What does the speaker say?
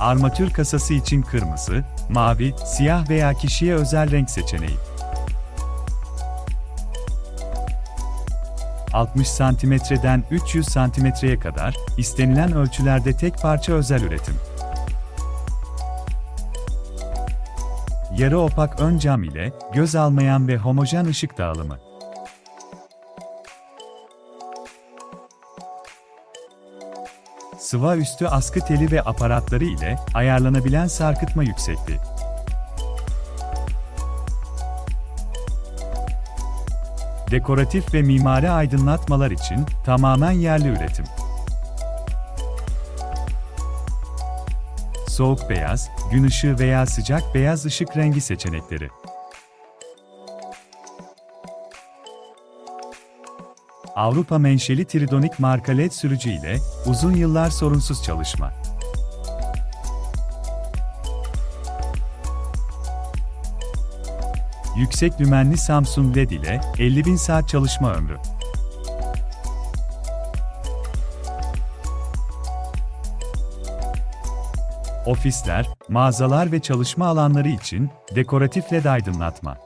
armatür kasası için kırmızı, mavi, siyah veya kişiye özel renk seçeneği. 60 santimetreden 300 santimetreye kadar istenilen ölçülerde tek parça özel üretim. Yarı opak ön cam ile göz almayan ve homojen ışık dağılımı. Sıva üstü askı teli ve aparatları ile ayarlanabilen sarkıtma yüksekliği. Dekoratif ve mimari aydınlatmalar için tamamen yerli üretim. Soğuk beyaz, gün ışığı veya sıcak beyaz ışık rengi seçenekleri. Avrupa menşeli Tridonik marka LED sürücü ile uzun yıllar sorunsuz çalışma. Yüksek lümenli Samsung LED ile 50.000 saat çalışma ömrü. Ofisler, mağazalar ve çalışma alanları için dekoratif LED aydınlatma.